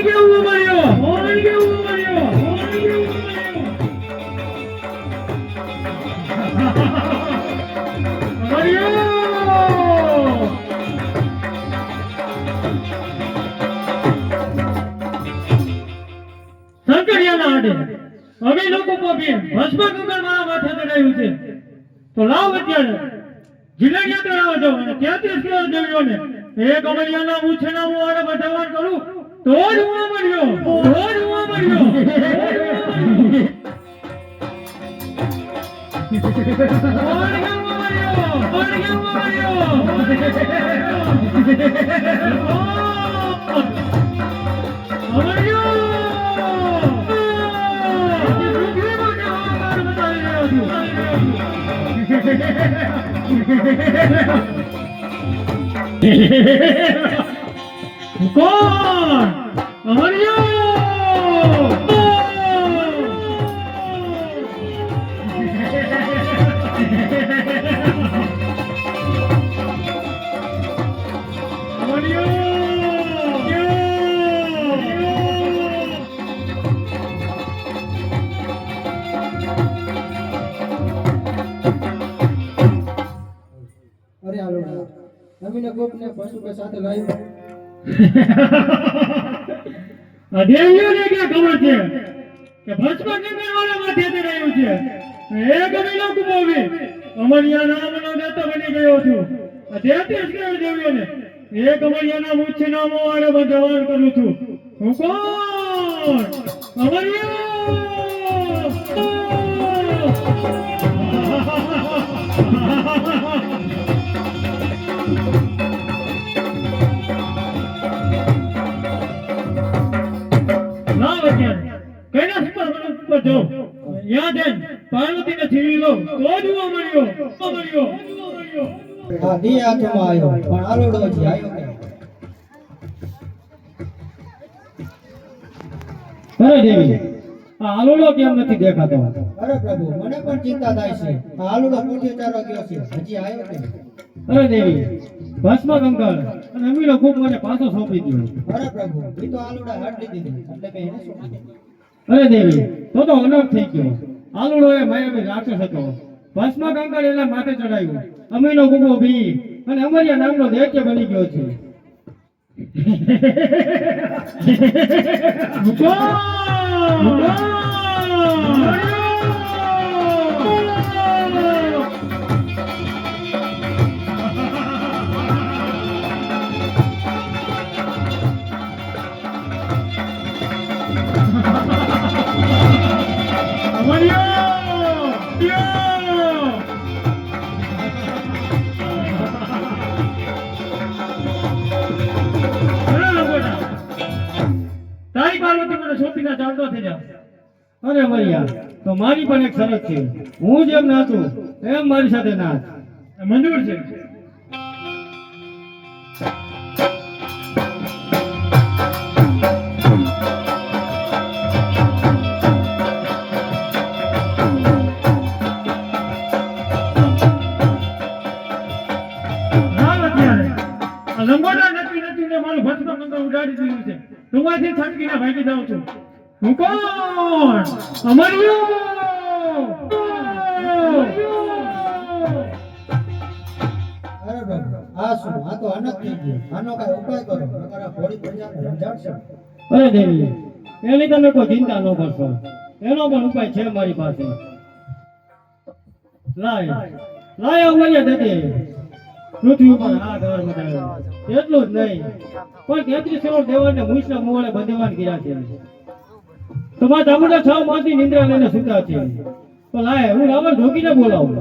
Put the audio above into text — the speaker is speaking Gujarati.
Mario! લોકો ભસ્મ ગંગા મારા માથે ચડાયું છે. તો લાવ અત્યારે. જિલ્લા કરાવો છો. અને તેત્રીસ કિલો દેવીઓને એ કમરિયાના મૂછના હું આડે બધાવાન કરું. તો જ હું મળ્યો. તો જ હું મળ્યો. મળ્યો. મળ્યો. કોણ? અમરિયો નવીને કોકને પશુ કે સાથે લાવ્યો અમરિયા નામનો દેતો ગયો છું. આ દેતી દેવીઓને એ કમરિયાના મુચ્છ નામો વાળા બંધવાન કરું છું. અમરિયો! જાઓ યાદ એમ પાર્વતીને છીનવી લો. તો જ ઉવો મળ્યો મળ્યો ઉવો મળ્યો. હા દી હાથમાં આવ્યો પણ આલોડો હજી આવ્યો અરે દેવી આ આલુડો કેમ નથી દેખાતો? અરે પ્રભુ મને પણ ચિંતા થાય છે. આ આલોડો પૂછે ચારો ગયો છે. હજી આવ્યો નહીં અરે દેવી ભસ્મ કંકર અને ખૂબ મને પાછો સોંપી દીધો અરે પ્રભુ એ તો આલુડા હાટ લીધી એટલે કે એને? અરે દેવી તો તો અનર્થ થઈ ગયો. આલુડો એ માયાવી રાક્ષસ હતો. ભસ્મ કંકર એના માથે ચડાયું. અમીનો ગુગો ભી. અને અમરિયા નામનો દૈત્ય બની ગયો છે. મુકો! પાર્વતી અરે મરિયા, તો મારી પણ એક શરત છે. હું જેમ નાચું એમ મારી સાથે નાચ મંજૂર છે. ઉડાડી દીધું છે. તુંમાંથી છટકીને ભાગી જાઉં છું. હું કોણ? અમરિયો! એની તમે કોઈ ચિંતા ન કરશો. એનો પણ ઉપાય છે મારી પાસે. લાય. લાય અમરિયા દેતી પૃથ્વી ઉપર ઘર બનાવ્યો એટલું જ નહીં. પણ તેત્રીસ કરોડ દેવાને મુસના મોવાળે બંધેવાન ગયા છે. તો મારા ચામુંડા છ માસની નિંદ્રા લઈને સુતા છે. તો લાય, હું રાવણ ઢોકીને બોલાવું.